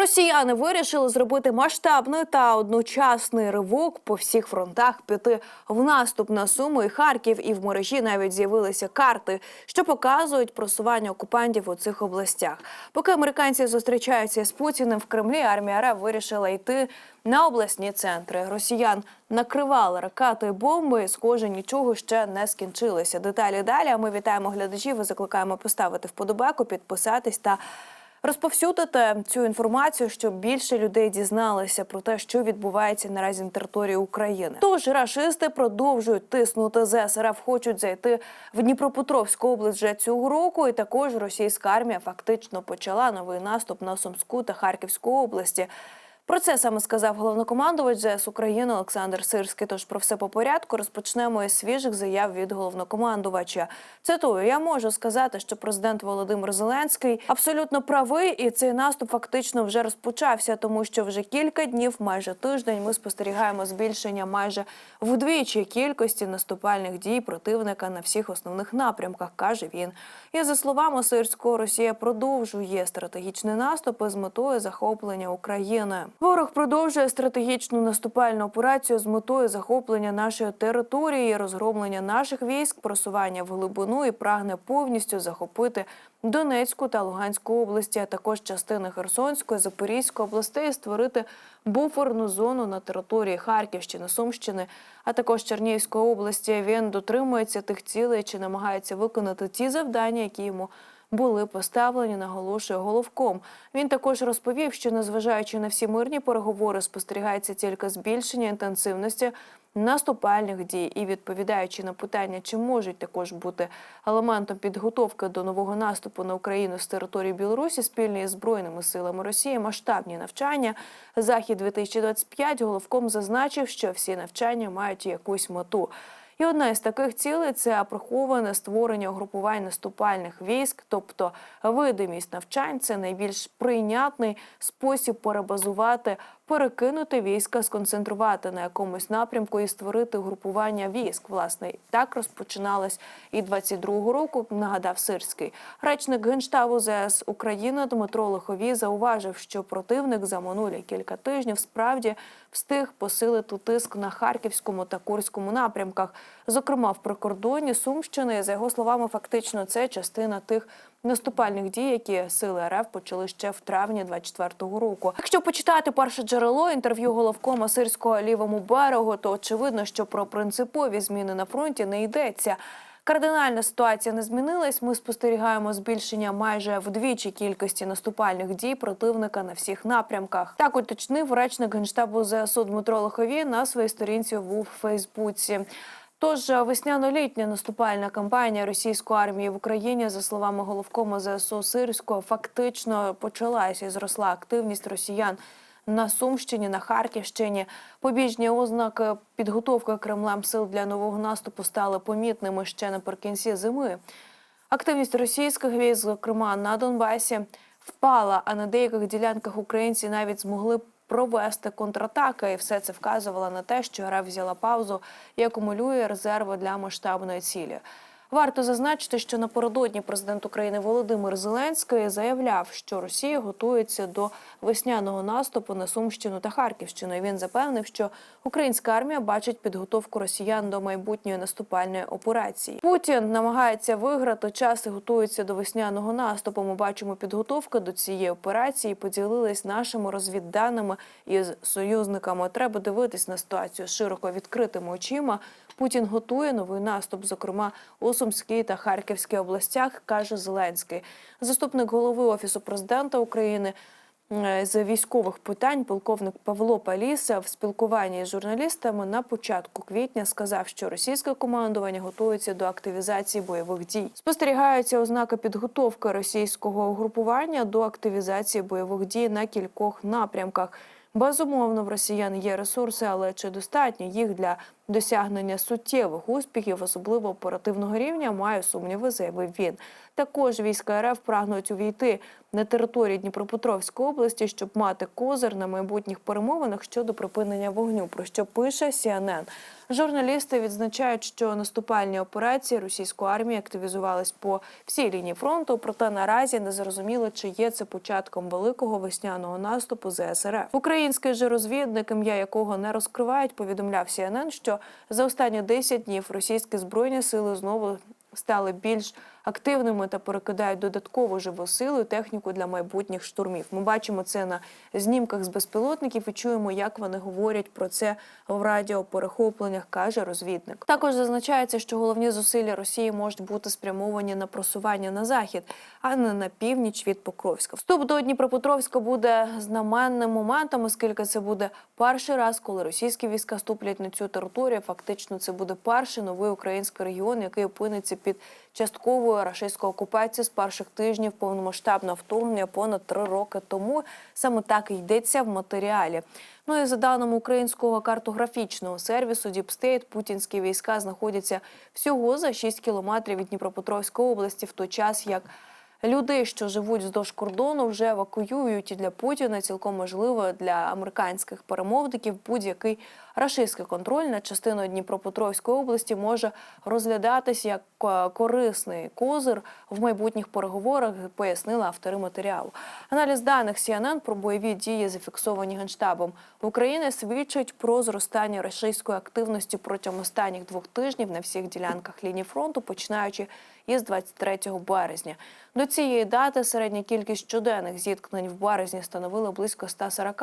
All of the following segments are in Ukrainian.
Росіяни вирішили зробити масштабний та одночасний ривок по всіх фронтах, піти в наступ на Суми і Харків. І в мережі навіть з'явилися карти, що показують просування окупантів у цих областях. Поки американці зустрічаються з Путіним в Кремлі, армія РФ вирішила йти на обласні центри. Росіян накривали ракети бомби. і, Схоже, нічого ще не скінчилося. Деталі далі. А ми вітаємо глядачів і закликаємо поставити вподобайку, підписатись та. Розповсюдити цю інформацію, щоб більше людей дізналися про те, що відбувається наразі на території України. Тож рашисти продовжують тиснути ЗС РФ, хочуть зайти в Дніпропетровську область вже цього року. І також російська армія фактично почала новий наступ на Сумську та Харківську області. Про це саме сказав головнокомандувач ЗС України Олександр Сирський. Тож про все по порядку розпочнемо із свіжих заяв від головнокомандувача. Цитую, я можу сказати, що президент Володимир Зеленський абсолютно правий, і цей наступ фактично вже розпочався, тому що вже кілька днів, майже тиждень, ми спостерігаємо збільшення майже вдвічі кількості наступальних дій противника на всіх основних напрямках, каже він. І за словами Сирського, Росія продовжує стратегічний наступ із метою захоплення України. Ворог продовжує стратегічну наступальну операцію з метою захоплення нашої території, розгромлення наших військ, просування в глибину і прагне повністю захопити Донецьку та Луганську області, а також частини Херсонської, Запорізької областей, і створити буферну зону на території Харківщини, Сумщини, а також Чернігівської області. Він дотримується тих цілей чи намагається виконати ті завдання, які йому були поставлені, наголошує головком. Він також розповів, що незважаючи на всі мирні переговори, спостерігається тільки збільшення інтенсивності наступальних дій і відповідаючи на питання, чи можуть також бути елементом підготовки до нового наступу на Україну з території Білорусі спільні із збройними силами Росії масштабні навчання. Захід 2025 головком зазначив, що всі навчання мають якусь мету. І одна із таких цілей це приховане створення угрупувань наступальних військ, тобто видимість навчань це найбільш прийнятний спосіб перебазувати, перекинути війська, сконцентрувати на якомусь напрямку і створити угрупування військ. Власне, так розпочиналось і 22-го року. Нагадав Сирський речник генштабу ЗС України Дмитро Лиховій зауважив, що противник за минулі кілька тижнів справді встиг посилити тиск на харківському та курському напрямках, зокрема в прикордонні Сумщини. За його словами, фактично це частина тих наступальних дій, які сили РФ почали ще в травні 24-го року. Якщо почитати перше джерело інтерв'ю головкома сирського лівому берегу, то очевидно, що про принципові зміни на фронті не йдеться. Кардинальна ситуація не змінилась. Ми спостерігаємо збільшення майже вдвічі кількості наступальних дій противника на всіх напрямках. Так уточнив речник генштабу ЗСУ Дмитро Лоховій на своїй сторінці в Фейсбуці. Тож весняно-літня наступальна кампанія російської армії в Україні, за словами головкома ЗСУ Сирського, фактично почалася і зросла активність росіян на Сумщині, на Харківщині. Побіжні ознаки підготовки Кремлем сил для нового наступу стали помітними ще наприкінці зими. Активність російських військ, зокрема на Донбасі, впала, а на деяких ділянках українці навіть змогли провести контратаки, і все це вказувало на те, що РФ взяла паузу і акумулює резерви для масштабної цілі. Варто зазначити, що напередодні президент України Володимир Зеленський заявляв, що Росія готується до весняного наступу на Сумщину та Харківщину. І Він запевнив, що українська армія бачить підготовку росіян до майбутньої наступальної операції. Путін намагається виграти час і готується до весняного наступу. Ми бачимо підготовку до цієї операції. Поділились нашими розвідданими із союзниками. Треба дивитись на ситуацію широко відкритими очима. Путін готує новий наступ, зокрема у Сумській та Харківській областях, каже Зеленський. Заступник голови офісу президента України з військових питань, полковник Павло Паліса в спілкуванні з журналістами на початку квітня сказав, що російське командування готується до активізації бойових дій. Спостерігаються ознаки підготовки російського угрупування до активізації бойових дій на кількох напрямках. Безумовно, в росіян є ресурси, але чи достатньо їх для досягнення суттєвих успіхів, особливо оперативного рівня, маю сумніви, заявив він. Також війська РФ прагнуть увійти на територію Дніпропетровської області, щоб мати козир на майбутніх перемовинах щодо припинення вогню. Про що пише CNN. Журналісти відзначають, що наступальні операції російської армії активізувались по всій лінії фронту. Проте наразі не зрозуміло, чи є це початком великого весняного наступу ЗСРФ. Український же розвідник, ім'я якого не розкривають, повідомляв CNN, що за останні 10 днів російські збройні сили знову стали більш активними та перекидають додаткову живу силу і техніку для майбутніх штурмів. Ми бачимо це на знімках з безпілотників і чуємо, як вони говорять про це в радіоперехопленнях, каже розвідник. Також зазначається, що головні зусилля Росії можуть бути спрямовані на просування на захід, а не на північ від Покровська. Вступ до Дніпропетровська буде знаменним моментом, оскільки це буде перший раз, коли російські війська ступлять на цю територію. Фактично, це буде перший новий український регіон, який опиниться під частковою рашистською окупацією з перших тижнів повномасштабного вторгнення понад три роки тому. Саме так і йдеться в матеріалі. Ну і за даними українського картографічного сервісу State, путінські війська знаходяться всього за 6 кілометрів від Дніпропетровської області, в той час як Людей, що живуть вздовж кордону, вже евакуюють і для Путіна цілком можливо для американських перемовників будь-який рашистський контроль над частиною Дніпропетровської області може розглядатись як е, корисний козир в майбутніх переговорах, пояснили автори матеріалу. Аналіз даних CNN про бойові дії, зафіксовані генштабом України, свідчить про зростання рашистської активності протягом останніх двох тижнів на всіх ділянках лінії фронту, починаючи із 23 березня. До цієї дати середня кількість щоденних зіткнень в березні становила близько 140.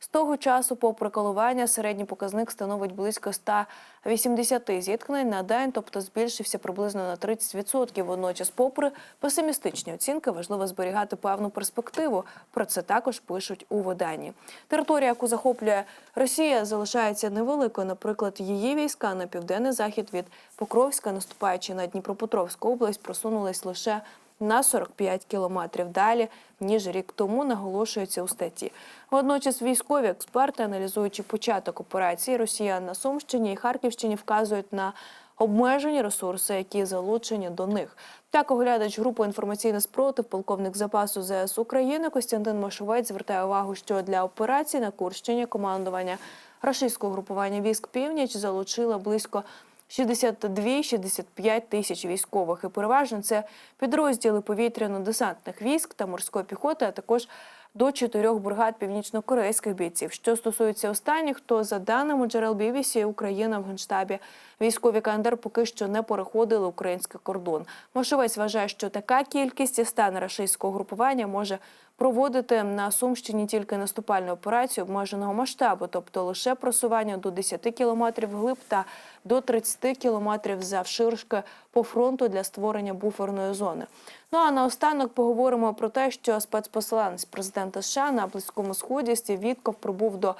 З того часу, попри коливання, середній показник становить близько 180 зіткнень на день, тобто збільшився приблизно на 30%. Водночас, попри песимістичні оцінки, важливо зберігати певну перспективу. Про це також пишуть у виданні. Територія, яку захоплює Росія, залишається невеликою. Наприклад, її війська на південний захід від Покровська, наступаючи на Дніпропетровську область, просунулись лише на 45 кілометрів далі ніж рік тому, наголошується у статті. Водночас військові експерти, аналізуючи початок операції Росіян на Сумщині і Харківщині, вказують на обмежені ресурси, які залучені до них. Так, оглядач групи інформаційний спротив, полковник запасу ЗС України Костянтин Машовець звертає увагу, що для операції на Курщині командування рашистського групування військ північ залучило близько 62-65 тисяч військових, і переважно це підрозділи повітряно-десантних військ та морської піхоти, а також до чотирьох бригад північно-корейських бійців. Що стосується останніх, то за даними джерел BBC, Україна в генштабі військові КНДР поки що не переходили український кордон. Машовець вважає, що така кількість і стан рашистського групування може проводити на Сумщині тільки наступальну операцію обмеженого масштабу, тобто лише просування до 10 кілометрів вглиб та до 30 кілометрів завширшки по фронту для створення буферної зони. Ну а наостанок поговоримо про те, що спецпосланець президента США на близькому сході Стів Вітков прибув до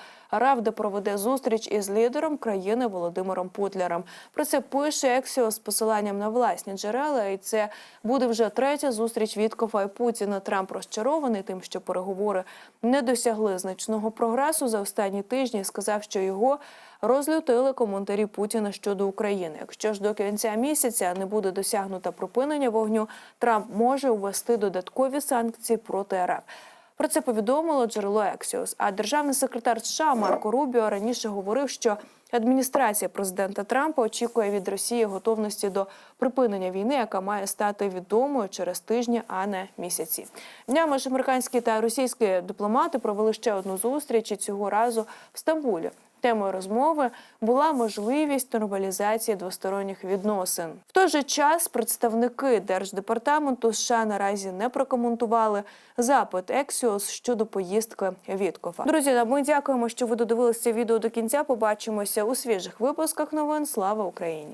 де проведе зустріч із лідером країни Володимиром Путлером. Про це пише Ексіо з посиланням на власні джерела, і це буде вже третя зустріч Віткова і Путіна. Трамп розчарований тим, що переговори не досягли значного прогресу за останні тижні. Сказав, що його розлютили коментарі Путіна щодо України. Якщо ж до кінця місяця не буде досягнуто припинення вогню, Трамп може ввести додаткові санкції проти РФ. Про це повідомило джерело Ексіос. А державний секретар США Марко Рубіо раніше говорив, що адміністрація президента Трампа очікує від Росії готовності до припинення війни, яка має стати відомою через тижні, а не місяці. Днями ж американські та російські дипломати провели ще одну зустріч і цього разу в Стамбулі. Темою розмови була можливість нормалізації двосторонніх відносин. В той же час представники держдепартаменту США наразі не прокоментували запит Ексіос щодо поїздки Віткофа. Друзі, ми дякуємо, що ви додивилися відео до кінця. Побачимося у свіжих випусках новин. Слава Україні!